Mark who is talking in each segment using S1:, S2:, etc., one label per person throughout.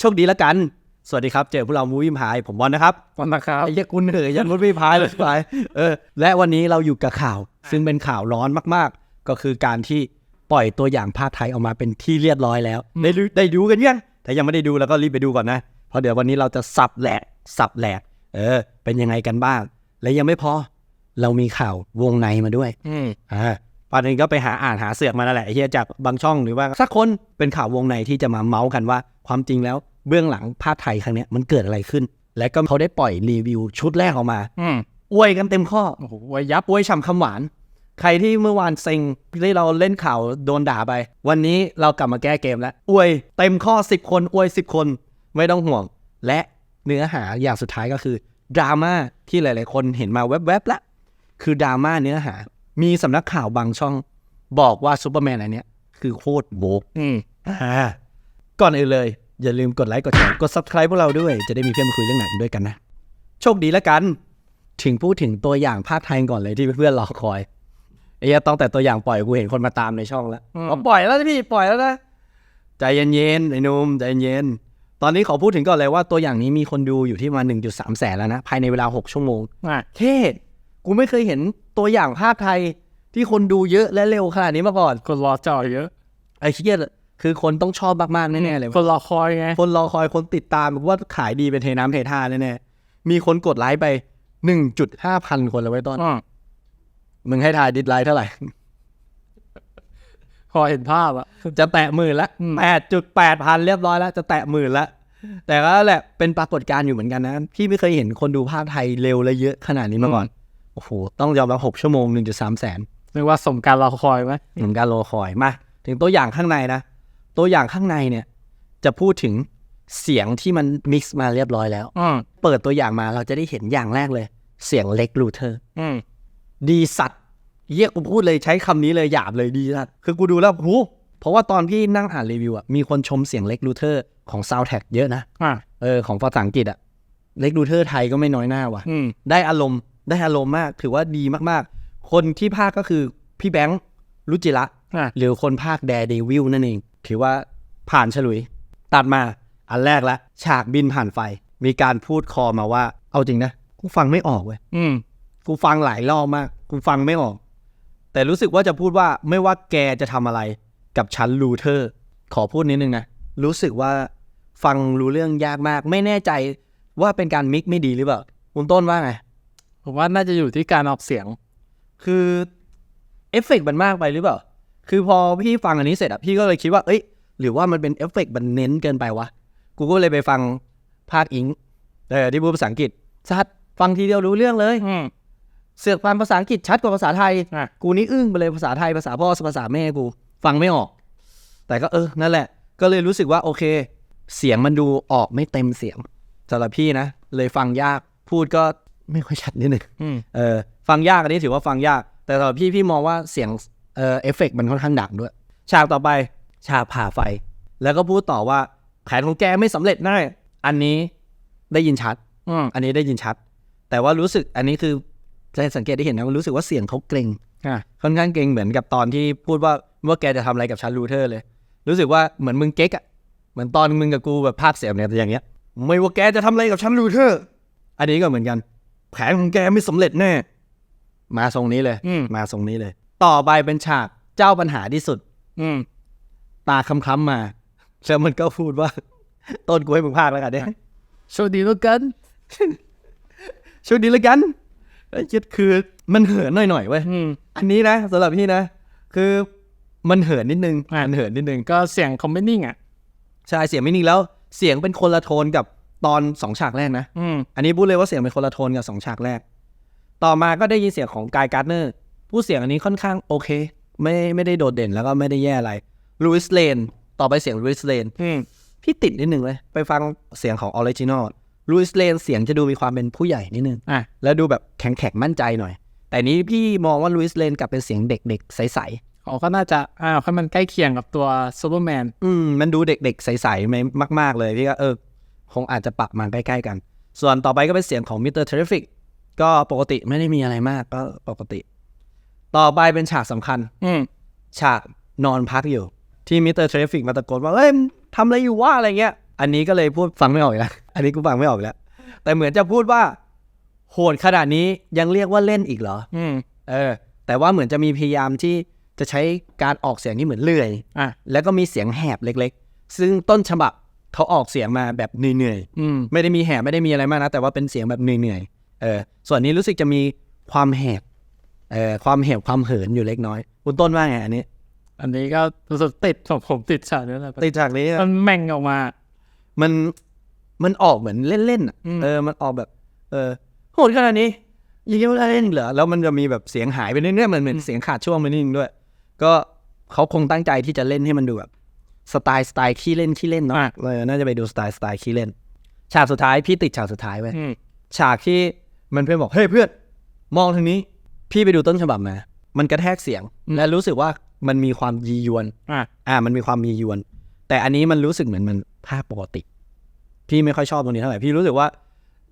S1: โชคดีแล้วกัน สวัสดีครับ เจอพวกเรามูวี่พาย ผมบอลนะครับ
S2: วันนะครับ
S1: ไอ้เหี้ยคุณเหนื่อยยันมูวี่พายเลยพายเออ และวันนี้เราอยู่กับข่าว ซึ่งเป็นข่าวร้อนมากๆ ก็คือการที่ปล่อยตัวอย่างภาคไทยออกมาเป็นที่เรียบร้อยแล้วได้ดูได้ดูกันยังถ้ายังไม่ได้ดูแล้วก็รีบไปดูก่อนนะเพราะเดี๋ยววันนี้เราจะสับแหลกสับแหลกเออ เป็นยังไงกันบ้าง และยังไม่พอเรามีข่าววงในมาด้วย
S2: อืม
S1: อ่าปานนี้ก็ไปหาอ่านหาเสือกมานั่นแหละไอ้เฮียจากบางช่องหรือว่าสักคนเป็นข่าววงในที่จะมาเมาส์กันว่า ความจริงแล้ว เบื้องหลังภาคไทยครั้งเนี้ยมันเกิดอะไรขึ้น และก็เขาได้ปล่อยรีวิวชุดแรกออกมา
S2: อืม
S1: อวยกันเต็มข้อ
S2: โอ้โหวายยับ
S1: อวยฉ่ำคำหวาน ใครที่เมื่อวานเซ็งที่เราเล่นข่าวโดนด่าไป วันนี้เรากลับมาแก้เกมแล้วอวยเต็มข้อ 10 คนอวย 10 คนไม่ต้องห่วง และเนื้อหาอย่างสุดท้ายก็คือดราม่าที่หลาย ๆ คนเห็นมาแวบๆละคือดราม่าเนื้อหา มีสำนักข่าวบางช่อง บอกว่าซูเปอร์แมนอันเนี้ยคือโคตรโบก
S2: อืม
S1: อ่าก่อนอื่นเลย อย่าลืมกดไลค์กดแชร์กด subscribe พวกเราด้วย จะได้มีเพื่อนมาคุยเรื่องหนังด้วยกันนะ โชคดีแล้วกัน ถึงพูดถึงตัวอย่างภาคไทยก่อนเลยที่เพื่อนๆรอคอยไอ้เหี้ยต้องแต่ตัวอย่างปล่อยกูเห็นคนมาตามในช่องแล้วบอกปล่อยแล้วนะพี่ปล่อยแล้วนะใจเย็นๆไอ้หนุ่มใจเย็นตอนนี้ขอพูดถึงก่อนเลยว่าตัวอย่างนี้มีคนดูอยู่ที่ประมาณ1.3 แสนแล้วนะภายในเวลา 6 ชั่วโมง
S2: อะ
S1: เท่กูไม่เคยเห็นตัวอย่างภาคไทยที่คนดูเยอะและเร็วขนาดนี้มาก่อน
S2: คนรอจอเยอะ
S1: ไอ้เชี่ย คือคนต้องชอบมากๆแน่ๆเลย
S2: คนรอคอยไง
S1: คนรอคอยคนติดตามว่าขายดีเป็นเทน้ำเทท่าแน่ๆมีคนกดไลค์ไป1.5พันคนเลยไว้ยต้น
S2: อืม
S1: มึงให้ทายดิสไลค์เท่าไหร่
S2: พอเห็นภาพอะ
S1: จะแตะหมื่นละ
S2: อืม
S1: แปดจุดแปดพันเรียบร้อยแล้วจะแตะหมื่นละแต่ก็แหละเป็นปรากฏการณ์อยู่เหมือนกันนะพี่ไม่เคยเห็นคนดูภาคไทยเร็วและเยอะขนาดนี้มาก่อนโอ้โหต้องยอมรับหกชั่วโมง1.3แสน
S2: เรียกว่าสมการรอคอยไหม
S1: เหมือนการรอคอยมาถึงตัวอย่างข้างในนะ ตัวอย่างข้างในเนี่ย จะพูดถึงเสียงที่มันมิกซ์มาเรียบร้อยแล้ว
S2: อืม
S1: เปิดตัวอย่างมาเราจะได้เห็นอย่างแรกเลย เสียงเล็กลูเทอร์
S2: อืม
S1: ดีสัตว์เยี่ยกูพูดเลยใช้คำนี้เลยหยาบเลยดีสัตว์คือกูดูแล้วหูเพราะว่าตอนพี่นั่งอ่านรีวิวอะมีคนชมเสียงเล็กลูเทอร์ของซาวแท็กเยอะนะ
S2: อะ
S1: เออของภาษาอังกฤษอะเล็กลูเทอร์ไทยก็ไม่น้อยหน้าว่ะ
S2: อืม
S1: ได้อารมณ์ได้อารมณ์มากถือว่าดีมากๆ คนที่ภาคก็คือพี่แบงค์รุจิระ
S2: อะ
S1: หรือคนภาคแดเดวิลนั่นเอง ถือว่าผ่านฉลุย ตัดมาอันแรกละฉากบินผ่านไฟ มีการพูดคอมาว่า เอาจริงนะกูฟังไม่ออกเว้ย
S2: อืม
S1: กูฟังหลายรอบมาก กูฟังไม่ออก แต่รู้สึกว่าจะพูดว่าไม่ว่าแกจะทำอะไร กับฉันลูเทอร์ ขอพูดนิดนึงนะ รู้สึกว่าฟังรู้เรื่องยากมาก ไม่แน่ใจว่าเป็นการมิกไม่ดีหรือเปล่าคุณต้นว่าไง
S2: ผมว่าน่าจะอยู่ที่การออกเสียง
S1: คือเอฟเฟกต์มันมากไปหรือเปล่า คือพอพี่ฟังอันนี้เสร็จอะพี่ก็เลยคิดว่าเอ้ย หรือว่ามันเป็นเอฟเฟกต์มันเน้นเกินไปวะ กูก็เลยไปฟังภาคอิงเออที่พูดภาษาอังกฤษชัดฟังทีเดียวรู้เรื่องเลย
S2: อืม
S1: เสือกฟังภาษาอังกฤษชัดกว่าภาษาไทย
S2: อะ
S1: กูนี่อึ้งไปเลยภาษาไทยภาษาพ่อภาษาแม่กู ฟังไม่ออก แต่ก็เออ นั่นแหละ ก็เลยรู้สึกว่าโอเค เสียงมันดูออกไม่เต็มเสียงสำหรับพี่นะ เลยฟังยากพูดก็ไม่ค่อยชัดนิดนึง
S2: อืม
S1: เออ ฟังยากอันนี้ถือว่าฟังยาก แต่สำหรับพี่พี่มองว่าเสียง เออเอฟเฟกต์มันค่อนข้างดังด้วย ฉากต่อไปฉากผ่าไฟ แล้วก็พูดต่อว่าแผนของแกไม่สำเร็จแน่อันนี้ได้ยินชัด
S2: อืม
S1: อันนี้ได้ยินชัด แต่ว่ารู้สึกอันนี้คือจะสังเกตได้เห็นนะว่ารู้สึกว่าเสียงเขาเกรง
S2: อะ
S1: ค่อนข้างเกรงเหมือนกับตอนที่พูดว่าว่าแกจะทำอะไรกับชันรูเทอร์เลย รู้สึกว่าเหมือนมึงเก๊กอะเหมือนตอนมึงกับกูแบบภาคเสียงเนี่ยอย่างเงี้ย ไม่ว่าแกจะทำอะไรกับชันรูเทอร์อันนี้ก็เหมือนกัน แผนของแกไม่สำเร็จแน่มาทรงนี้เลย
S2: อืม
S1: มาทรงนี้เลย ต่อไปเป็นฉากเจ้าปัญหาที่สุด
S2: อืม
S1: ตาคล้ำๆมาแล้วมันก็พูดว่า ต้นกูให้มึงพากแล้วกันเนี่ย
S2: โชคดีแล้วกัน
S1: ช่วยดีแล้วกันไอ้เจ็ดคือมันเหินหน่อยๆเว้ย
S2: อืม
S1: อันนี้นะสำหรับพี่นะ คือมันเหินนิดนึง
S2: อะ
S1: มันเหินนิดนึง
S2: ก็เสียงคอมเมนนิ่งอะ
S1: ใช่เสียงไม่นิ่งแล้วเสียงเป็นคนละโทนกับตอนสองฉากแรกนะ
S2: อืม
S1: อันนี้พูดเลยว่าเสียงเป็นคนละโทนกับสองฉากแรก ต่อมาก็ได้ยินเสียงของกายการ์เนอร์ ผู้เสียงอันนี้ค่อนข้างโอเค ไม่ไม่ได้โดดเด่นแล้วก็ไม่ได้แย่อะไรลูอิสเลนต่อไปเสียงลูอิสเลน
S2: อืม
S1: พี่ติดนิดนึงเลย ไปฟังเสียงของออริจินอลลูอิสเลนเสียงจะดูมีความเป็นผู้ใหญ่นิดนึง
S2: อะ
S1: แล้วดูแบบแข็งแข็งๆมั่นใจหน่อย แต่นี้พี่มองว่าลูอิสเลนกลับเป็นเสียงเด็กๆใส
S2: เขาก็น่าจะอ่าให้มันใกล้เคียงกับตัวซูเปอร์แมน
S1: ๆอืมมันดูเด็กๆใสๆไหมมากๆเลยพี่ก็เออคงอาจจะปรับมาใกล้ๆกัน ส่วนต่อไปก็เป็นเสียงของมิสเตอร์เทรฟิกก็ปกติไม่ได้มีอะไรมากก็ปกติ ต่อไปเป็นฉากสำคัญ
S2: อืม
S1: ฉากนอนพักอยู่ ที่มิสเตอร์เทรฟิกมาตะโกนว่าเอ้ยมึงทำอะไรอยู่วะอะไรเงี้ย อันนี้ก็เลยพูดฟังไม่ออกอีกแล้วอันนี้กูฟังไม่ออกอีกแล้ว แต่เหมือนจะพูดว่า โหดขนาดนี้ยังเรียกว่าเล่นอีกเหรอ
S2: อืม
S1: เออ แต่ว่าเหมือนจะมีพยายามที่จะใช้การออกเสียงที่เหมือนเลื่อย
S2: อะ
S1: แล้วก็มีเสียงแหบเล็กๆ ซึ่งต้นฉบับเขาออกเสียงมาแบบเหนื่อย
S2: อืม
S1: ๆ ไม่ได้มีแหบไม่ได้มีอะไรมากนะ แต่ว่าเป็นเสียงแบบเหนื่อยๆ เออ ส่วนนี้รู้สึกจะมีความแหบเออ ความแหบความเหินอยู่เล็กน้อยคุณต้นว่าไงอันนี้
S2: อันนี้ก็รู้สึกติดของผมติดฉากนี้แหละ
S1: ติดจากนี้
S2: มันแม่งออกมา
S1: มันมันออกเหมือนเล่นๆอะ
S2: อืม
S1: เออ มันออกแบบ เออโหดขนาดนี้ยังเรียกว่าเล่นอีกเหรอแล้วมันจะมีแบบเสียงหายไปเรื่อยๆเหมือนเหมือนเสียงขาดช่วงไปนิดนึงด้วย ก็เขาคงตั้งใจที่จะเล่นให้มันดูแบบสไตล์สไตล์ขี้เล่นขี้เล่นเนาะ
S2: อะ
S1: เลยน่าจะไปดูสไตล์สไตล์ขี้เล่น ฉากสุดท้ายพี่ติดฉากสุดท้ายไว้ย
S2: อืม
S1: ฉากที่มันเพื่อนบอกเฮ้ยเพื่อนมองทางนี้ พี่ไปดูต้นฉบับมา มันกระแทกเสียง และรู้สึกว่ามันมีความยียวน
S2: อะ
S1: อ่า มันมีความมียวน แต่อันนี้มันรู้สึกเหมือนมันภาคปกติ พี่ไม่ค่อยชอบตรงนี้เท่าไหร่ พี่รู้สึกว่า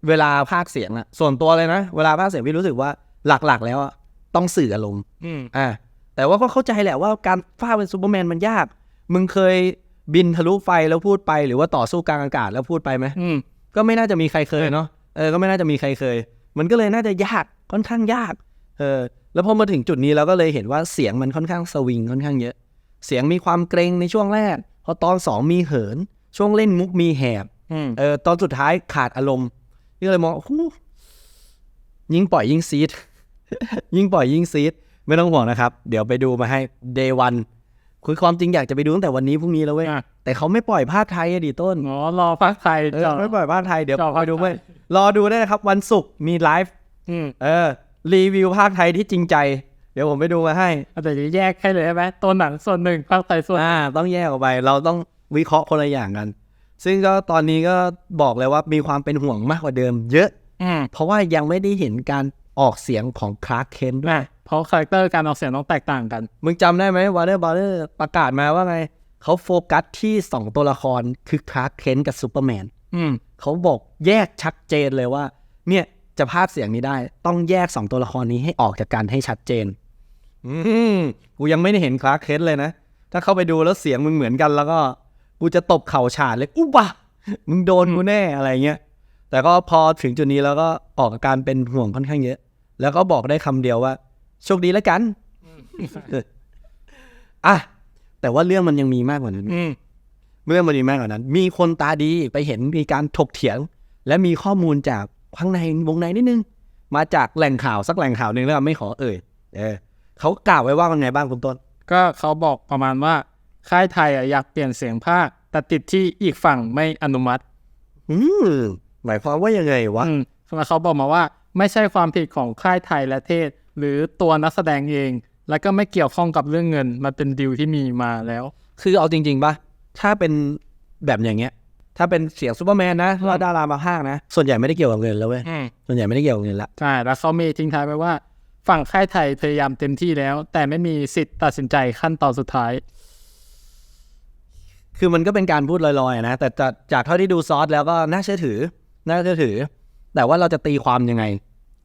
S1: เวลาภาคเสียงอะส่วนตัวเลยนะ เวลาภาคเสียงพี่รู้สึกว่าหลักๆ แล้วอะต้องสื่ออารมณ์
S2: อืม
S1: อ่า แต่ว่าก็เข้าใจแหละว่าการภาคเป็นซูเปอร์แมนมันยาก มึงเคยบินทะลุไฟแล้วพูดไป หรือว่าต่อสู้กลางอากาศแล้วพูดไปไหม
S2: อืม
S1: ก็ไม่น่าจะมีใครเคยเนาะ เออ ก็ไม่น่าจะมีใครเคย มันก็เลยน่าจะยาก ค่อนข้างยาก เออแล้วพอมาถึงจุดนี้เราก็เลยเห็นว่าเสียงมันค่อนข้างสวิงค่อนข้างเยอะ เสียงมีความเกรงในช่วงแรก พอตอนสองมีเหิน ช่วงเล่นมุกมีแหบ
S2: อืม
S1: เออตอนสุดท้ายขาดอารมณ์นี่ก็เลยมองหูยิ่งปล่อยยิ่งซีด ยิ่งปล่อยยิ่งซีด ไม่ต้องห่วงนะครับ เดี๋ยวไปดูมาให้ day one คือความจริงอยากจะไปดูตั้งแต่วันนี้พรุ่งนี้แล้วเว้ย
S2: อะ
S1: แต่เขาไม่ปล่อยภาคไทยอะดิต้น
S2: อ๋อ รอภาคไทย
S1: เออ
S2: จอ
S1: ไม่ปล่อยบ้านไทย เดี๋ยว
S2: จอ
S1: ไป
S2: ภาค
S1: ดู
S2: ไทย
S1: เว้ย รอดูได้นะครับ วันศุกร์มีไลฟ์
S2: อืม
S1: เออ รีวิวภาคไทยที่จริงใจ เดี๋ยวผมไปดูมาให้
S2: แต่จะแยกให้เลยใช่ไหมตัวหนังส่วนหนึ่งภาคไทยส่วน
S1: อ่าต้องแยกออกไป เราต้องวิเคราะห์คนละอย่างกัน ซึ่งก็ตอนนี้ก็บอกเลยว่ามีความเป็นห่วงมากกว่าเดิม เยอะ
S2: อืม
S1: เพราะว่ายังไม่ได้เห็นการออกเสียงของคลาร์กเคนด้วย
S2: อะเพราะคาแรคเตอร์การออกเสียงต้องแตกต่างกัน
S1: มึงจำได้ไหมวาร์เนอร์บอร์เนอร์ประกาศมาว่าไงเขาโฟกัสที่สองตัวละครคือคลาร์กเคนกับซูเปอร์แมน
S2: อืม
S1: เขาบอกแยกชัดเจนเลยว่า เนี่ย จะภาคเสียงนี้ได้ ต้องแยกสองตัวละครนี้ให้ออกจากกันให้ชัดเจน อืมกูยังไม่ได้เห็นคลาร์กเคนเลยนะ ถ้าเข้าไปดูแล้วเสียงมึงเหมือนกัน แล้วก็กูจะตบเข่าฉาดเลยอุ๊บวะมึงโดนกูแน่อะไรเงี้ยแต่ก็พอถึงจุดนี้แล้วก็ออกอาการเป็นห่วงค่อนข้างเยอะ แล้วก็บอกได้คำเดียวว่า โชคดีแล้วกันอะแต่ว่าเรื่องมันยังมีมากกว่านั้น
S2: อืม
S1: เรื่องมันมีมากกว่านั้น มีคนตาดีไปเห็นมีการถกเถียง และมีข้อมูลจาก ข้างในวงในนิดนึง มาจากแหล่งข่าวสักแหล่งข่าวหนึ่งแล้วไม่ขอเอ่ยเออเขากล่าวไว้ว่ามันไงบ้างคุณต้น
S2: ก็เขาบอกประมาณว่าค่ายไทยอะอยากเปลี่ยนเสียงภาคแต่ติดที่อีกฝั่งไม่อนุมัติ
S1: อืมหมายความว่ายังไงวะ
S2: อืมแล้วเขาบอกมาว่า ไม่ใช่ความผิดของค่ายไทยและเทศ หรือตัวนักแสดงเอง แล้วก็ไม่เกี่ยวข้องกับเรื่องเงิน มันเป็นดีลที่มีมาแล้ว
S1: คือเอาจริงๆปะถ้าเป็นแบบอย่างเงี้ย ถ้าเป็นเสียงซูเปอร์แมนนะแล้วดารามาภาคนะ ส่วนใหญ่ไม่ได้เกี่ยวกับเงินแล้วเว้ย
S2: อืม
S1: ส่วนใหญ่ไม่ได้เกี่ยวกับเงินละ
S2: ใช่แล้วเขามีทิ้งท้ายไว้ว่า ฝั่งค่ายไทยพยายามเต็มที่แล้ว แต่ไม่มีสิทธิ์ตัดสินใจขั้นตอนสุดท้าย
S1: คือมันก็เป็นการพูดลอยๆอะนะแต่จากจากเท่าที่ดูซอสแล้วก็น่าเชื่อถือ น่าเชื่อถือ แต่ว่าเราจะตีความยังไง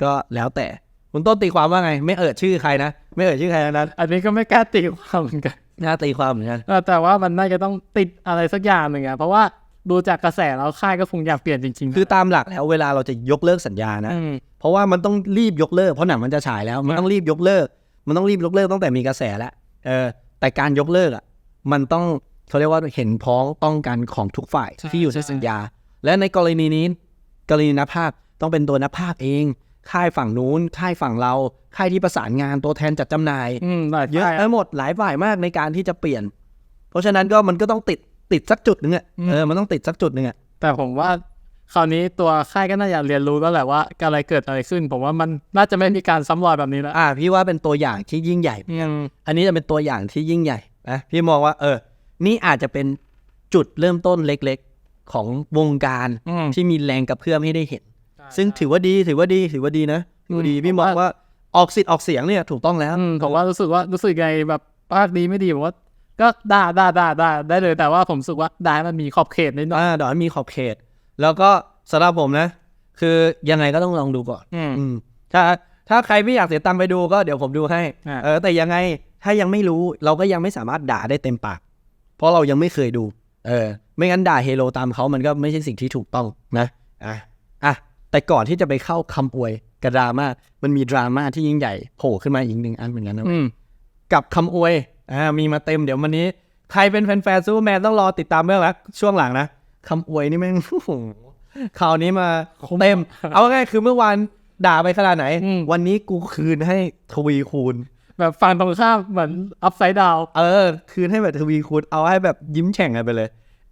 S1: ก็แล้วแต่คุณต้นตีความว่าไง ไม่เอ่ยชื่อใครนะไม่เอ่ยชื่อใครทั้งนั้น
S2: อันนี้ก็ไม่กล้าตีความเหมือนกัน
S1: น่าตีความเหมือนกัน
S2: เออแต่ว่ามันน่าจะต้องติดอะไรสักอย่างหนึ่งอะเพราะว่า ดูจากกระแสแล้วค่ายก็คงอยากเปลี่ยนจริงๆ
S1: คือตามหลักแล้วเวลาเราจะยกเลิกสัญญานะ
S2: อืม
S1: เพราะว่ามันต้องรีบยกเลิกเพราะหนังมันจะฉายแล้ว มันต้องรีบยกเลิก มันต้องรีบยกเลิกตั้งแต่มีกระแสแล้วเออแต่การยกเลิกอะมันต้องเขาเรียกว่าเห็นพ้องต้องกันของทุกฝ่าย
S2: ใช่
S1: ที่อยู่ใน
S2: ใช่
S1: สัญญา และในกรณีนี้กรณีนักภาคต้องเป็นตัวนักภาคเอง ค่ายฝั่งนู้น ค่ายฝั่งเรา ค่ายที่ประสานงานตัวแทนจัดจำหน่าย
S2: อืมหลาย
S1: เยอะ
S2: ค่าย
S1: ทั้งหมดหลายฝ่ายมากในการที่จะเปลี่ยน เพราะฉะนั้นก็มันก็ต้องติด ติดสักจุดหนึ่งอะเออมันต้องติดสักจุดหนึ่งอะ
S2: แต่ผมว่าคราวนี้ตัวค่ายก็น่าจะเรียนรู้แล้วแหละว่าอะไรเกิดอะไรขึ้น ผมว่ามันน่าจะไม่มีการซ้ำรอยแบบนี้แล้ว
S1: อ่า พี่ว่าเป็นตัวอย่างที่ยิ่งใหญ่
S2: อืม
S1: อันนี้จะเป็นตัวอย่างที่ยิ่งใหญ่นะพี่มองว่า เออ นี่อาจจะเป็นจุดเริ่มต้นเล็กๆของวงการ
S2: อืม
S1: ที่มีแรงกระเพื่อมให้ได้เห็น ซึ่งถือว่าดีถือว่าดีถือว่าดีนะถือว่าดีพี่มองว่าออกสิทธิ์ออกเสียงเนี่ยถูกต้องแล้ว
S2: อืมผมว่ารู้สึกว่ารู้สึกไงแบบภาคดีไม่ดีผมว่า ก็ได้ได้ได้ได้ได้เลยแต่ว่าผมรู้สึกว่าได้มันมีขอบเขตนิดหน่อย
S1: อ่าเดี๋ยวให้มีขอบเขต แล้วก็สำหรับผมนะ คือยังไงก็ต้องลองดูก่อน
S2: อืม
S1: อืมถ้าถ้าใครไม่อยากเสียตังค์ไปดูก็เดี๋ยวผมดูให้
S2: อ่า
S1: เออแต่ยังไงถ้ายังไม่รู้เราก็ยังไม่สามารถด่าได้เต็มปาก เพราะเรายังไม่เคยดู เออ ไม่งั้นด่าเฮโลตามเขามันก็ไม่ใช่สิ่งที่ถูกต้องนะอะอะแต่ก่อนที่จะไปเข้าคำอวยกับดราม่ามันมีดราม่าที่ยิ่งใหญ่โผล่ขึ้นมาอีกหนึ่งอันเหมือนกันนะ
S2: อืม
S1: กับคำอวย อ่ามีมาเต็มเดี๋ยววันนี้ ใครเป็นแฟนๆซูเปอร์แมนต้องรอติดตามเรื่องละช่วงหลังนะคำอวยนี่แม่งโอ้โหคราวนี้มาเต็ม เอาง่ายๆคือเมื่อวานด่าไปขนาดไหน
S2: อืม
S1: วันนี้กูคืนให้ทวีคูณ
S2: แบบฝั่งตรงข้ามเหมือนอัพไซด์ดาว
S1: เออ คืนให้แบบทวีคูณเอาให้แบบยิ้มแฉ่งกันไปเลย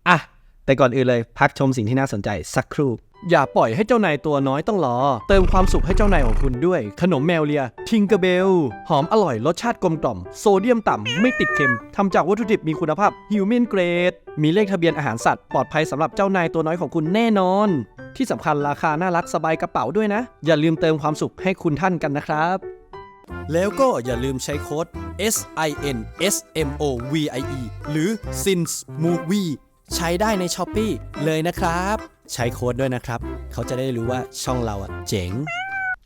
S1: อะ แต่ก่อนอื่นเลยพักชมสิ่งที่น่าสนใจสักครู่ อย่าปล่อยให้เจ้านายตัวน้อยต้องรอ เติมความสุขให้เจ้านายของคุณด้วย ขนมแมวเลีย ทิงเกอร์เบล หอมอร่อยรสชาติกลมกล่อม โซเดียมต่ำ ไม่ติดเค็มทำจากวัตถุดิบมีคุณภาพฮิวแมนเกรดมีเลขทะเบียนอาหารสัตว์ปลอดภัยสำหรับเจ้านายตัวน้อยของคุณแน่นอน ที่สำคัญราคาน่ารักสบายกระเป๋าด้วยนะ อย่าลืมเติมความสุขให้คุณท่านกันนะครับ แล้วก็อย่าลืมใช้โค้ด S I N S M O V I E หรือ SINS Movie ใช้ได้ใน s h อ p e e เลยนะครับ ใช้โค้ดด้วยนะครับ เขาจะได้รู้ว่าช่องเราอะเจ๋ง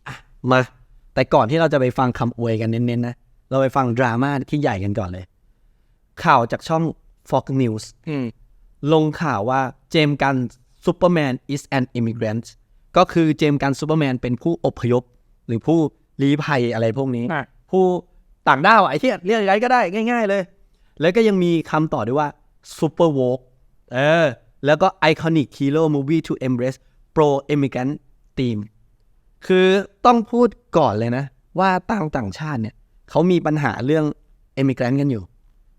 S1: อะมา แต่ก่อนที่เราจะไปฟังคำอวยกันเน้นๆนะ เราไปฟังดราม่าที่ใหญ่กันก่อนเลย ข่าวจากช่อง Fox News
S2: อืม
S1: ลงข่าวว่าเจมส์กันซูเปอร์แมน is an immigrant ก็คือเจมส์กันซูเปอร์แมนเป็นผู้อพยพ หรือผู้ลี้ภัยอะไรพวกนี้
S2: อะ
S1: ผู้ต่างด้าวอะไอ้ที่เรียกอะไรก็ได้ง่าย ๆ เลย แล้วก็ยังมีคำต่อด้วยว่า super woke เออ แล้วก็ iconic hero movie to embrace pro immigrant theme คือต้องพูดก่อนเลยนะ ว่าต่างต่างชาติเนี่ยเขามีปัญหาเรื่อง immigrant กันอยู่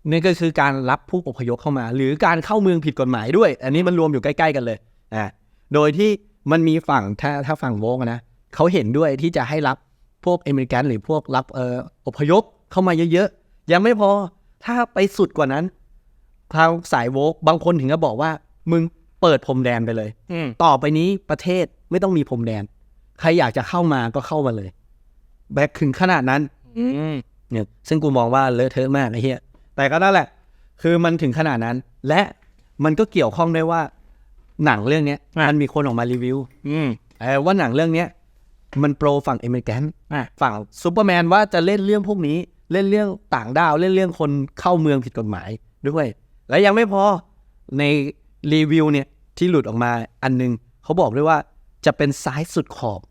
S1: นี่ก็คือการรับผู้อพยพเข้ามา หรือการเข้าเมืองผิดกฎหมายด้วย อันนี้มันรวมอยู่ใกล้ๆกันเลยอ่าโดยที่มันมีฝั่งถ้าถ้าฝั่งโวกนะเขาเห็นด้วยที่จะให้รับพวกเอมริกันหรือพวกรับเอ่ออพยพเข้ามาเยอะๆ ยังไม่พอถ้าไปสุดกว่านั้น ทางสายโวกบางคนถึงจะบอกว่า มึงเปิดพรมแดนไปเลย
S2: อืม
S1: ต่อไปนี้ประเทศไม่ต้องมีพรมแดน ใครอยากจะเข้ามาก็เข้ามาเลย แบกถึงขนาดนั้น
S2: อืม
S1: เนี่ยซึ่งกูมองว่าเลอะเทอะมากไอ้เหี้ยแต่ก็นั่นแหละ คือมันถึงขนาดนั้น และมันก็เกี่ยวข้องด้วยว่า หนังเรื่องเนี้ย
S2: อะ
S1: มันมีคนออกมารีวิว
S2: อืม
S1: เออว่าหนังเรื่องเนี้ยมันโปรฝั่งอเมริกัน
S2: อะ
S1: ฝั่งซูเปอร์แมนว่าจะเล่นเรื่องพวกนี้ เล่นเรื่องต่างดาว เล่นเรื่องคนเข้าเมืองผิดกฎหมายด้วย และยังไม่พอในรีวิวเนี่ยที่หลุดออกมาอันนึง เขาบอกด้วยว่าจะเป็นซ้ายสุดขอบ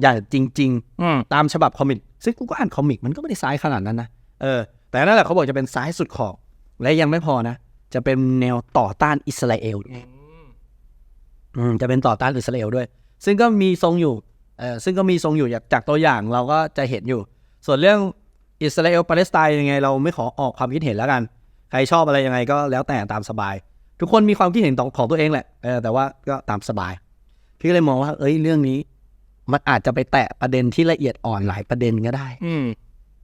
S1: อย่างจริงๆ
S2: อืม
S1: ตามฉบับคอมิกซึ่งกูก็อ่านคอมิกมันก็ไม่ได้ซ้ายขนาดนั้นนะเออแต่นั่นแหละเขาบอกจะเป็นซ้ายสุดขอบ และยังไม่พอนะ จะเป็นแนวต่อต้านอิสราเอลด้วยอืมจะเป็นต่อต้านอิสราเอลด้วย ซึ่งก็มีทรงอยู่เออซึ่งก็มีทรงอยู่จากจากตัวอย่างเราก็จะเห็นอยู่ ส่วนเรื่องอิสราเอลปาเลสไตน์ยังไง เราไม่ขอออกความคิดเห็นแล้วกัน ใครชอบอะไรยังไงก็แล้วแต่ตามสบาย ทุกคนมีความคิดเห็นของของตัวเองแหละเออแต่ว่าก็ตามสบาย พี่ก็เลยมองว่า เอ้ยเรื่องนี้ มันอาจจะไปแตะประเด็นที่ละเอียดอ่อนหลายประเด็นก็ได้
S2: อืม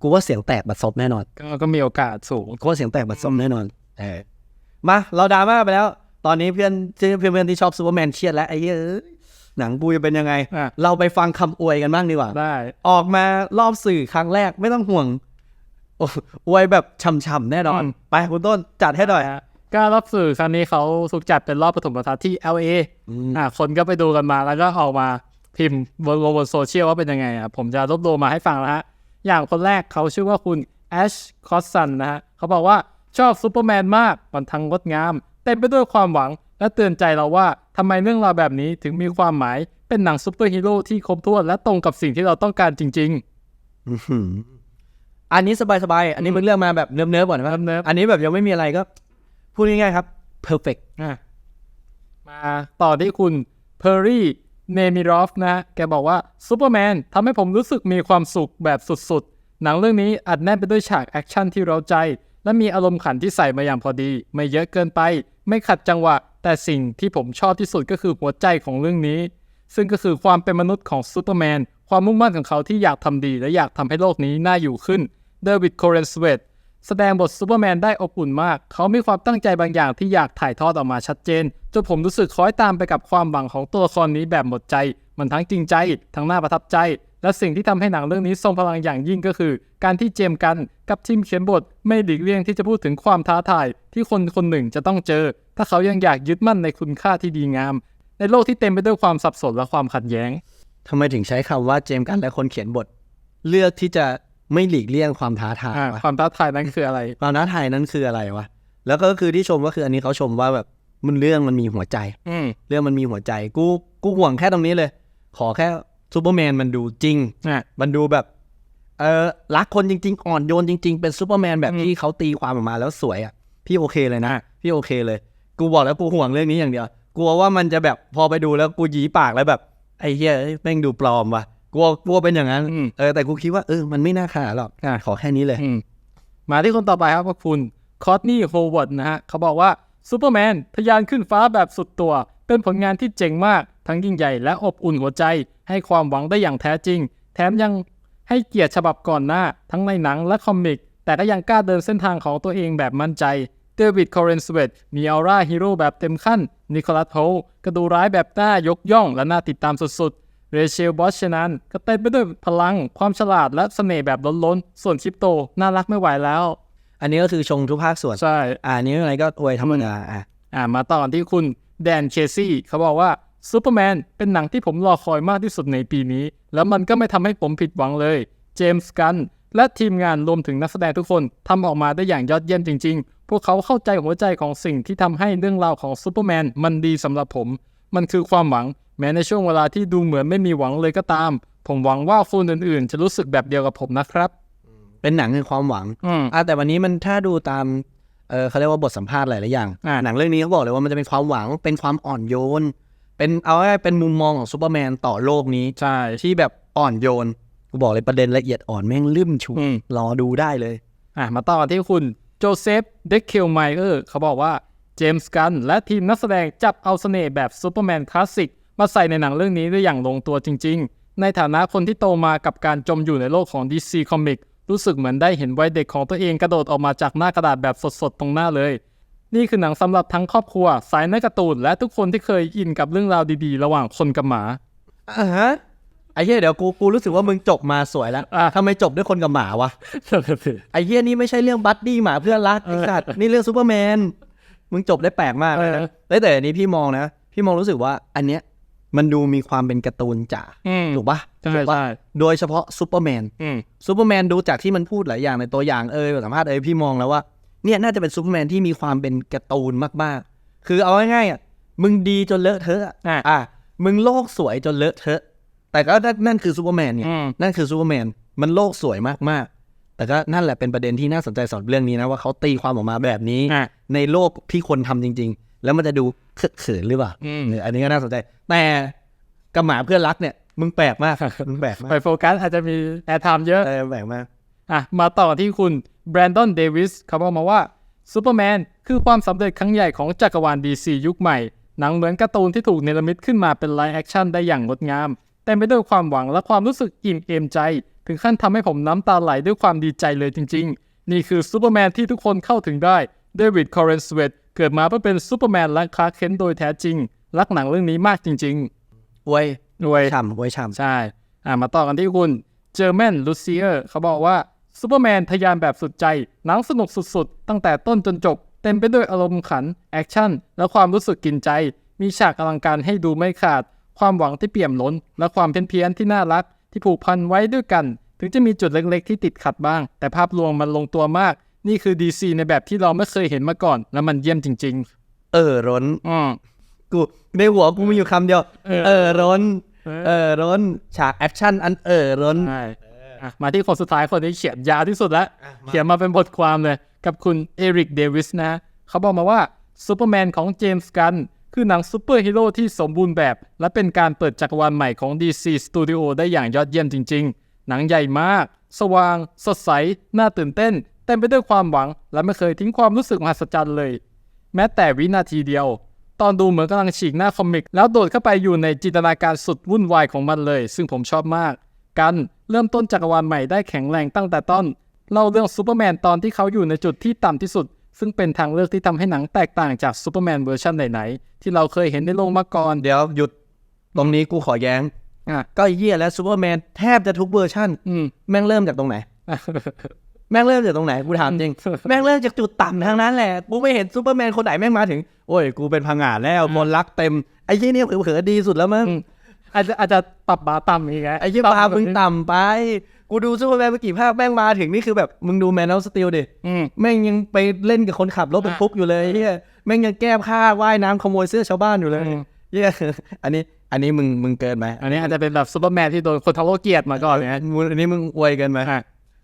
S1: กูว่าเสียงแตกบัดซบแน่นอน
S2: ก็ก็มีโอกาสสูง
S1: กูว่าเสียงแตกบัดซบแน่นอนเออมาเราดราม่าไปแล้ว ตอนนี้เพื่อนเพื่อนเพื่อนที่ชอบซูเปอร์แมนเครียดแล้วไอ้เหี้ยเอ้ยหนังกูจะเป็นยังไง
S2: อะ
S1: เราไปฟังคำอวยกันบ้างดีกว่า
S2: ได้
S1: ออกมารอบสื่อครั้งแรกไม่ต้องห่วงโอ้อวยแบบช่ำๆแน่นอน
S2: อืม
S1: ไปคุณต้นจัดให้หน่อย
S2: ฮะก็รอบสื่อครั้งนี้เขาถูกจัดเป็นรอบปฐมทัศน์ที่ LA
S1: อืม
S2: อ่าคนก็ไปดูกันมาแล้วก็ออกมาพิมพ์บนบนบนโซเชียลว่าเป็นยังไงอะผมจะรวบรวมมาให้ฟังแล้วฮะ อย่างคนแรกเขาชื่อว่าคุณแอชคอสซันนะฮะเขาบอกว่าชอบซูเปอร์แมนมากมันทั้งงดงาม เต็มไปด้วยความหวัง และเตือนใจเราว่าทำไมเรื่องราวแบบนี้ถึงมีความหมายเป็นหนังซูเปอร์ฮีโร่ที่ครบถ้วนและตรงกับสิ่งที่เราต้องการจริง
S1: อื้ อหืออันนี้สบายๆ อันนี้มึงเลือกมาแบบเนิบๆก่อนนะ
S2: เนิบๆ
S1: อันนี้แบบยังไม่มีอะไรก็ พูดง่ายๆครับ perfect
S2: ๆอะมาต่อที่คุณเพอร์รี่เนมิรอฟนะฮะแกบอกว่าซูเปอร์แมนทำให้ผมรู้สึกมีความสุขแบบสุดๆ หนังเรื่องนี้อัดแน่นไปด้วยฉากแอคชั่นที่เราใจ และมีอารมณ์ขันที่ใส่มาอย่างพอดี ไม่เยอะเกินไป ไม่ขัดจังหวะ แต่สิ่งที่ผมชอบที่สุดก็คือหัวใจของเรื่องนี้ ซึ่งก็คือความเป็นมนุษย์ของซูเปอร์แมนความมุ่งมั่นของเขาที่อยากทำดี และอยากทำให้โลกนี้น่าอยู่ขึ้น เดวิดโคเรนสเวตแสดงบทซูเปอร์แมนได้อบอุ่นมาก เขามีความตั้งใจบางอย่างที่อยากถ่ายทอดออกมาชัดเจน จนผมรู้สึกคล้อยตามไปกับความหวังของตัวละครนี้แบบหมดใจ มันทั้งจริงใจ ทั้งน่าประทับใจ และสิ่งที่ทำให้หนังเรื่องนี้ทรงพลังอย่างยิ่งก็คือ การที่เจมส์กันกับทีมเขียนบทไม่หลีกเลี่ยงที่จะพูดถึงความท้าทาย ที่คนคนหนึ่งจะต้องเจอ ถ้าเขายังอยากยึดมั่นในคุณค่าที่ดีงาม ในโลกที่เต็มไปด้วยความสับสนและความขัดแย้ง
S1: ทำไมถึงใช้คำว่าเจมส์กันและคนเขียนบท เลือกที่จะ ไม่หลีกเลี่ยงความท้าทาย
S2: อ่า
S1: วะ
S2: ความท้าทายนั้นคืออะไร
S1: ความท้าทายนั้นคืออะไรวะแล้วก็คือที่ชมก็คืออันนี้เขาชมว่าแบบมันเรื่องมันมีหัวใจ
S2: อืม
S1: เรื่องมันมีหัวใจกูกูห่วงแค่ตรงนี้เลย ขอแค่ซูเปอร์แมนมันดูจริง
S2: อะ
S1: มันดูแบบเออรักคนจริง ๆ อ่อนโยนจริง ๆ เป็นซูเปอร์แมนแบบ
S2: อืม
S1: ที่เขาตีความออกมาแล้วสวยอะ พี่โอเคเลยนะพี่โอเคเลย กูบอกแล้วกูห่วงเรื่องนี้อย่างเดียว กลัวว่ามันจะแบบพอไปดูแล้วกูหยีปากแล้วแบบ ไอ้เหี้ยแม่งดูปลอมว่ะ กลัวกลัวเป็นอย่างนั้น
S2: อืม
S1: เออแต่กูคิดว่าเออมันไม่น่าขนาดหรอก
S2: อะ
S1: ขอแค่นี้เลย
S2: อืมมาที่คนต่อไปครับพวกคุณคอร์ตนี่โฮเวิร์ดนะฮะเขาบอกว่าซูเปอร์แมนทะยานขึ้นฟ้าแบบสุดตัว เป็นผลงานที่เจ๋งมาก ทั้งยิ่งใหญ่และอบอุ่นหัวใจ ให้ความหวังได้อย่างแท้จริง แถมยังให้เกียรติฉบับก่อนหน้า ทั้งในหนังและคอมิก แต่ก็ยังกล้าเดินเส้นทางของตัวเองแบบมั่นใจเดวิดคอเรนสเวตมีออร่าฮีโร่แบบเต็มขั้นนิโคลัสโฮลกระดูร้ายแบบน่ายกย่องและน่าติดตามสุดๆ เรเชลบอชชนันก็เต็มไปด้วยพลังความฉลาดและเสน่ห์แบบล้นๆ ส่วนคริปโตน่ารักไม่ไหวแล้ว
S1: อันนี้ก็คือชงทุกภาคส่วน
S2: ใช่
S1: อ่าอันนี้อะไรก็อวยธรรมดาอะ
S2: อ่ามาต่อกันที่คุณแดนเคซี่เขาบอกว่าซูเปอร์แมนเป็นหนังที่ผมรอคอยมากที่สุดในปีนี้ แล้วมันก็ไม่ทำให้ผมผิดหวังเลย เจมส์กันและทีมงานรวมถึงนักแสดงทุกคนทำออกมาได้อย่างยอดเยี่ยมจริง ๆ พวกเขาเข้าใจหัวใจของสิ่งที่ทำให้เรื่องราวของซูเปอร์แมนมันดีสำหรับผม มันคือความหวัง แม้ในช่วงเวลาที่ดูเหมือนไม่มีหวังเลยก็ตาม ผมหวังว่าคนอื่นๆ จะรู้สึกแบบเดียวกับผมนะครับ
S1: เป็นหนังคือความหวัง
S2: อืม
S1: อะแต่วันนี้มันถ้าดูตามเออเขาเรียกว่าบทสัมภาษณ์หลายๆอย่าง
S2: อะ
S1: หนังเรื่องนี้เขาบอกเลยว่ามันจะเป็นความหวัง เป็นความอ่อนโยน เป็นเอาง่ายๆเป็นมุมมองของซูเปอร์แมนต่อโลกนี้
S2: ใช่
S1: ที่แบบอ่อนโยน กูบอกเลยประเด็นละเอียดอ่อนแม่งลืมชู
S2: อืม
S1: รอดูได้เลย
S2: อะ มาต่อกันที่คุณโจเซฟ เด็กเคลไมเออร์เขาบอกว่า เจมส์กันและทีมนักแสดงจับเอาเสน่ห์แบบซูเปอร์แมนคลาสสิกมาใส่ในหนังเรื่องนี้ได้อย่างลงตัวจริง ๆ ในฐานะคนที่โตมากับการจมอยู่ในโลกของ DC Comic รู้สึกเหมือนได้เห็นวัยเด็กของตัวเองกระโดดออกมาจากหน้ากระดาษแบบสดๆ ตรงหน้าเลย นี่คือหนังสำหรับทั้งครอบครัว สายนักการ์ตูนและทุกคนที่เคยอินกับเรื่องราวดีๆ ระหว่างคนกับหมา
S1: อ่าฮะไอ้เหี้ยเดี๋ยวกูกูรู้สึกว่ามึงจบมาสวยแล้ว
S2: อะ
S1: ทำไมจบด้วยคนกับหมาวะไอ้เหี้ยนี่ไม่ใช่เรื่องบัดดี้หมาเพื่อนรักไอ้สัตว์นี่เรื่องซูเปอร์แมน มึงจบได้แปลกมาก
S2: เออ
S1: นะแต่แต่อันนี้พี่มองนะ พี่มองรู้สึกว่าอันเนี้ยมันดูมีความเป็นการ์ตูนจ๋า
S2: อืม
S1: ถูกปะ
S2: ใช่
S1: ถูกปะ
S2: ใช่
S1: โดยเฉพาะซูเปอร์แมน
S2: อืม
S1: ซูเปอร์แมนดูจากที่มันพูดหลายอย่างในตัวอย่างเออสัมภาษณ์เออพี่มองแล้วว่าเนี่ยน่าจะเป็นซูเปอร์แมนที่มีความเป็นการ์ตูนมากๆ คือเอาง่ายๆอะมึงดีจนเลอะเทอะอะ
S2: อะ
S1: อะมึงโลกสวยจนเลอะเทอะ แต่ก็นั่นนั่นคือซูเปอร์แมนเนี่ย
S2: อืม
S1: นั่นคือซูเปอร์แมนมันโลกสวยมากๆ แต่ก็นั่นแหละเป็นประเด็นที่น่าสนใจสำหรับเรื่องนี้นะว่าเขาตีความออกมาแบบนี้
S2: อะ
S1: ในโลกที่คนทำจริง ๆ แล้วมันจะดูเคอะเขินหรือเปล่า
S2: อืม
S1: เนี่ยอันนี้ก็น่าสนใจ แต่กับหมาเพื่อนรักเนี่ย มึงแปลกมากมึงแปลกมาก
S2: ไปโฟกัสอาจจะมีแอร์ไทม์เยอะ
S1: เออแปลกมาก
S2: อะมาต่อที่คุณแบรนดอนเดวิสเขาบอกมาว่าซูเปอร์แมนคือความสำเร็จครั้งใหญ่ของจักรวาล DC ยุคใหม่ หนังเหมือนการ์ตูนที่ถูกเนรมิตขึ้นมาเป็นไลฟ์แอคชั่นได้อย่างงดงาม แต่ไปด้วยความหวังและความรู้สึกอิ่มเอมใจ ถึงขั้นทำให้ผมน้ำตาไหลด้วยความดีใจเลยจริง ๆ นี่คือซูเปอร์แมนที่ทุกคนเข้าถึงได้เดวิดคอร์เรนสเวตเกิดมาเพื่อเป็นซูเปอร์แมนและคลาร์กเคนต์โดยแท้จริง รักหนังเรื่องนี้มากจริง
S1: อวย
S2: ๆด้วย
S1: ฉ่ำอวยฉ่ำ
S2: ใช่อ่ามาต่อกันที่คุณเจอร์แมนลูเซียร์เขาบอกว่าซูเปอร์แมนทะยานแบบสุดใจ หนังสนุกสุดๆ ตั้งแต่ต้นจนจบ เต็มไปด้วยอารมณ์ขัน แอคชั่น และความรู้สึกกินใจ มีฉากอลังการให้ดูไม่ขาด ความหวังที่เปี่ยมล้น และความเพี้ยนเพียนๆที่น่ารัก ที่ผูกพันไว้ด้วยกัน ถึงจะมีจุดเล็กๆ ที่ติดขัดบ้าง แต่ภาพรวมมันลงตัวมาก นี่คือ DC ในแบบที่เราไม่เคยเห็นมาก่อน และมันเยี่ยมจริง
S1: เออร้น
S2: ๆอืม
S1: กูในหัวกูมีอยู่คำเดียว
S2: เออ
S1: เออร้น
S2: เออ
S1: เออร้นฉากแอคชั่นอันเออร้น
S2: ใช่อะมาที่คนสุดท้ายคนที่เขียนยาวที่สุดแล้ว
S1: อะมา
S2: เขียนมาเป็นบทความเลย กับคุณเอริกเดวิสนะ เขาบอกมาว่าซูเปอร์แมนของเจมส์กัน คือหนังซูเปอร์ฮีโร่ที่สมบูรณ์แบบ และเป็นการเปิดจักรวาลใหม่ของ DC Studio ได้อย่างยอดเยี่ยมจริง ๆ หนังใหญ่มาก สว่าง สดใส น่าตื่นเต้น เต็มไปด้วยความหวัง และไม่เคยทิ้งความรู้สึกมหัศจรรย์เลย แม้แต่วินาทีเดียว ตอนดูเหมือนกำลังฉีกหน้าคอมิก แล้วโดดเข้าไปอยู่ในจินตนาการสุดวุ่นวายของมันเลย ซึ่งผมชอบมาก กันเริ่มต้นจักรวาลใหม่ได้แข็งแรงตั้งแต่ต้นเล่าเรื่องซูเปอร์แมนตอนที่เขาอยู่ในจุดที่ต่ำที่สุด ซึ่งเป็นทางเลือกที่ทำให้หนังแตกต่างจากซูเปอร์แมนเวอร์ชันไหนๆที่เราเคยเห็นในโลกมาก่อน
S1: เดี๋ยวหยุดตรงนี้กูขอแย้ง
S2: อะ
S1: ก็ไอ้เหี้ยแล้วซูเปอร์แมนแทบจะทุกเวอร์ชัน
S2: อืม
S1: แม่งเริ่มจากตรงไหนแม่งเริ่มจากตรงไหนกูถามจริง แม่งเริ่มจากจุดต่ำทางนั้นแหละกูไม่เห็นซูเปอร์แมนคนไหนแม่งมาถึง โอ้ย กูเป็นพังงาดแล้วมนต์รักเต็ม ไอ้ยี่นี่เผลอๆดีสุดแล้วมั้ง
S2: อืมอาจจะอาจจะปรับบาร์ต่ำอีกไง
S1: ไอ้ยี่ปามึงต่ำไป กูดูซูเปอร์แมนมากี่ภาคแม่งมาถึงนี่คือแบบมึงดูแมน of สตีลดิ
S2: อืม
S1: แม่งยังไปเล่นกับคนขับรถบรรทุกอยู่เลยเฮียแม่งยังแก้ผ้าว่ายน้ำขโมยเสื้อชาวบ้านอยู่เลย
S2: อืม
S1: เฮียอันนี้อันนี้มึงมึงเกินไหม
S2: อันนี้อาจจะเป็นแบบซูเปอร์แมนที่โดนคนทั้งโลกเกลียดมาก่อนเนี่ย
S1: มึงอันนี้มึงอวยเกินไหม
S2: อะ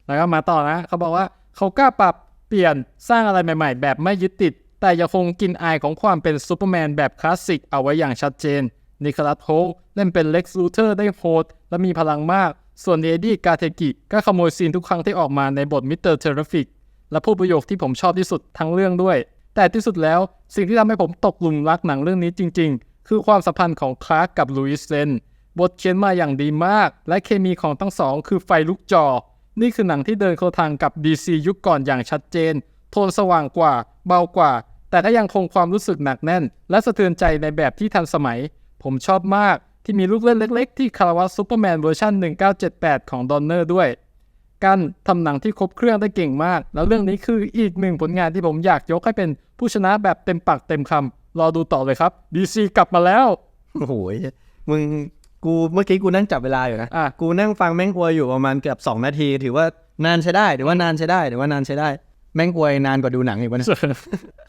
S2: แล้วก็มาต่อนะเขาบอกว่าเขากล้าปรับเปลี่ยนสร้างอะไรใหม่ ๆ แบบไม่ยึดติด แต่ยังคงกินอายของความเป็นซูเปอร์แมนแบบคลาสสิกเอาไว้อย่างชัดเจนนิคลัสโฮลเล่นเป็นเล็กซ์ลูเทอร์ได้โหดและมีพลังมาก ส่วนเอดี้กาเทกิก็ขโมยซีนทุกครั้งที่ออกมาในบทมิสเตอร์เทอร์ฟิกและพูดประโยคที่ผมชอบที่สุดทั้งเรื่องด้วย แต่ที่สุดแล้วสิ่งที่ทำให้ผมตกหลุมรักหนังเรื่องนี้จริง ๆ คือความสัมพันธ์ของคลาร์กกับลุยส์เลนบทเขียนมาอย่างดีมาก และเคมีของทั้งสองคือไฟลุกจอ นี่คือหนังที่เดินเข้าทางกับ DC ยุคก่อนอย่างชัดเจน โทนสว่างกว่า เบากว่า แต่ก็ยังคงความรู้สึกหนักแน่น และสะเทือนใจในแบบที่ทันสมัย ผมชอบมาก ที่มีลูกเล่นเล็ก ๆ ที่คาราวะซูเปอร์แมนเวอร์ชัน1978 ของดอนเนอร์ด้วยการทำหนังที่ครบเครื่องได้เก่งมาก แล้วเรื่องนี้คืออีกหนึ่งผลงานที่ผมอยากยกให้เป็นผู้ชนะแบบเต็มปากเต็มคำรอดูต่อเลยครับ DC กลับมาแล้ว
S1: โอ้โหมึงกูเมื่อกี้กูนั่งจับเวลาอยู่นะ
S2: อะ
S1: กูนั่งฟังแม่งอวยอยู่ประมาณเกือบสองนาที ถือว่านานใช้ได้ถือว่านานใช้ได้ถือว่านานใช้ได้แม่งอวยนานกว่าดูหนังอีกวันย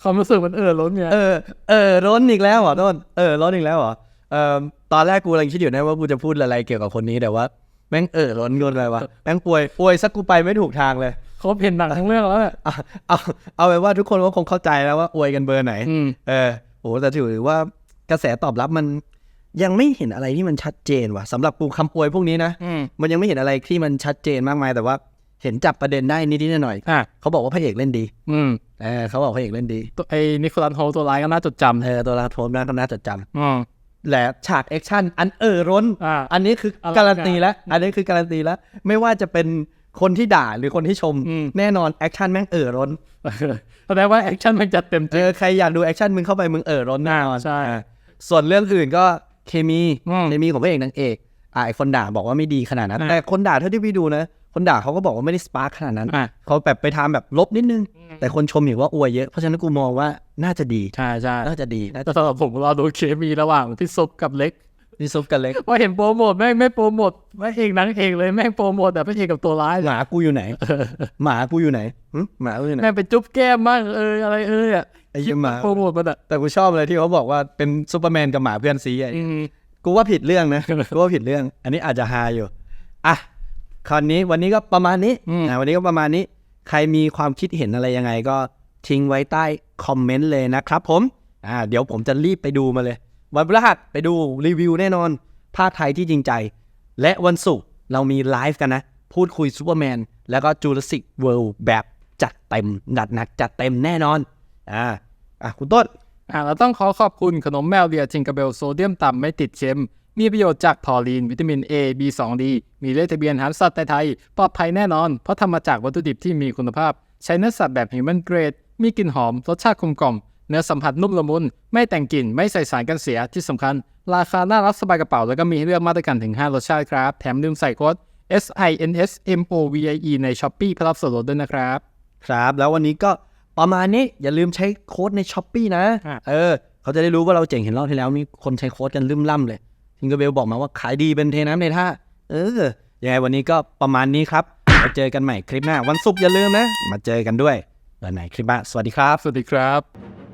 S2: ความรู้สึกมันเออล้นไง
S1: เออเออร้นอีกแล้วเหรอต้นเออร้นอีกแล้วเหรอเออ ตอนแรกกูกำลังคิดอยู่นะว่ากูจะพูดอะไรเกี่ยวกับคนนี้แต่ว่าแม่งเออร้นเกินไปวะแม่งป่วยป่วยสักกูไปไม่ถูกทางเลย
S2: เขาเห็นหนังทั้งเรื่องแล้วแหละ
S1: เอาเอาเอาไปนว่าทุกคนก็คงเข้าใจแล้วว่าอวยกันเบอร์ไหน
S2: อืม
S1: เออโหแต่ถือว่ากระแสตอบรับมันยังไม่เห็นอะไรที่มันชัดเจนว่ะสำหรับกูคำอวยพวกนี้นะ
S2: อืม
S1: มันยังไม่เห็นอะไรที่มันชัดเจนมากมายแต่ว่าเห็นจับประเด็นได้นิดๆหน่อย
S2: อะ
S1: ๆเขาบอกว่าพระเอกเล่นดี
S2: อืม
S1: เออเขาบอกพระเอกเล่นดี
S2: ตัวไอ้นิโคลัสโฮลตัวร้ายก็น่าจดจำ
S1: เออตัวละโทมน่าก็น่าจดจ
S2: อืมำ
S1: และฉากแอคชั่นอันเออร้น
S2: อ่า
S1: อันนี้คือ
S2: อลังการ
S1: การันตีแล้วอันนี้คือการันตีแล้ว ไม่ว่าจะเป็นคนที่ด่าหรือคนที่ชม
S2: อืม
S1: แน่นอนแอคชั่นแม่งเออร้น
S2: แสดงว่าแอคชั่นมันจัดเต็ม
S1: เออใครอยากดูแอคชั่นมึงเข้าไปมึงเออร้นแน่นอน
S2: ใช่
S1: อ่าส่วนเรื่องอื่นก็เคมี
S2: อืม
S1: เคมีของพระเอกนางเอกอ่าไอคนด่าบอกว่าไม่ดีขนาดนั้น
S2: อ่า
S1: แต่คนด่าเท่าที่พี่ดูนะ คนด่าเขาก็บอกว่าไม่ได้สปาร์คขนาดนั้น
S2: อะ
S1: เขาแบบไปทำแบบลบนิดนึง แต่คนชมเห็นว่าอวยเยอะ เพราะฉะนั้นกูมองว่าน่าจะดี
S2: ใช่ใช่
S1: น่าจะดีน่า
S2: แต่
S1: จะ
S2: สำหรับผมรอดูเคมีระหว่างพี่ซุปกับเล็ก
S1: นี่ซุปกันเล็ก
S2: ว่าเห็นโปรโมทแม่งไม่โปรโมทพระเอกหนังเอกเลยแม่งโปรโมทแต่พระเอกกับตัวร้าย
S1: หมากูอยู่ไหน หมากูอยู่ไหนหึหมากูอยู่ไหน
S2: แม่งไปจุ๊บแก้มมั่งเอออะไรเอออะ
S1: ไอ้เหี้ยหมา
S2: โปรโมทมันอะ
S1: แต่กูชอบเลยที่เขาบอกว่าเป็นซูเปอร์แมนกับหมาเพื่อนซีไอ้
S2: อืม
S1: กูว่าผิดเรื่องนะ กูว่าผิดเรื่อง อันนี้อาจจะฮาอยู่ อะ คราวนี้วันนี้ก็ประมาณนี้
S2: อืม
S1: อะวันนี้ก็ประมาณนี้ ใครมีความคิดเห็นอะไรยังไงก็ทิ้งไว้ใต้คอมเมนต์เลยนะครับผมอ่าเดี๋ยวผมจะรีบไปดูมาเลย วันพฤหัสไปดูรีวิวแน่นอนภาคไทยที่จริงใจ และวันศุกร์เรามีไลฟ์กันนะ พูดคุยซูเปอร์แมนแล้วก็จูราสสิกเวิลด์แบบจัดเต็มหนักหนักๆจัดเต็มแน่นอนอ่าอะคุณต้น
S2: อ่าเราต้องขอขอบคุณขนมแมวเรียจิงกาเบลโซเดียมต่ำไม่ติดเค็ม มีประโยชน์จากทอรีน วิตามิน A B2D มีเลขทะเบียนหันสัตว์ไทยๆปลอดภัยแน่นอน เพราะทำมาจากวัตถุดิบที่มีคุณภาพ ใช้เนื้อสัตว์แบบ Human Grade มีกลิ่นหอม รสชาติกลมกล่อม เนื้อสัมผัสนุ่มละมุน ไม่แต่งกลิ่น ไม่ใส่สารกันเสีย ที่สำคัญ ราคาน่ารักสบายกระเป๋า แล้วก็มีให้เลือกมากด้วยกันถึง 5 รสชาติครับ แถมลืมใส่โค้ด S I N S M O V I E ใน Shopee เพื่อรับส่วนลดด้วยนะครับ
S1: ครับ แล้ววันนี้ก็ประมาณนี้อย่าลืมใช้โค้ดในช้อปปีนะ
S2: อะ
S1: เออ เขาจะได้รู้ว่าเราเจ๋งเห็นรอบที่แล้วมีคนใช้โค้ดกันลืมล่ำเลยิงเกิลเบลบอกมาว่าขายดีเป็นเทน้ำในท่าเออยังไงวันนี้ก็ประมาณนี้ครับมาเจอกันใหม่คลิปหน้า วันศุกร์อย่าลืมนะ มาเจอกันด้วยวันไหนคลิปหน้าสวัสดีครับ
S2: สวัสดีครับ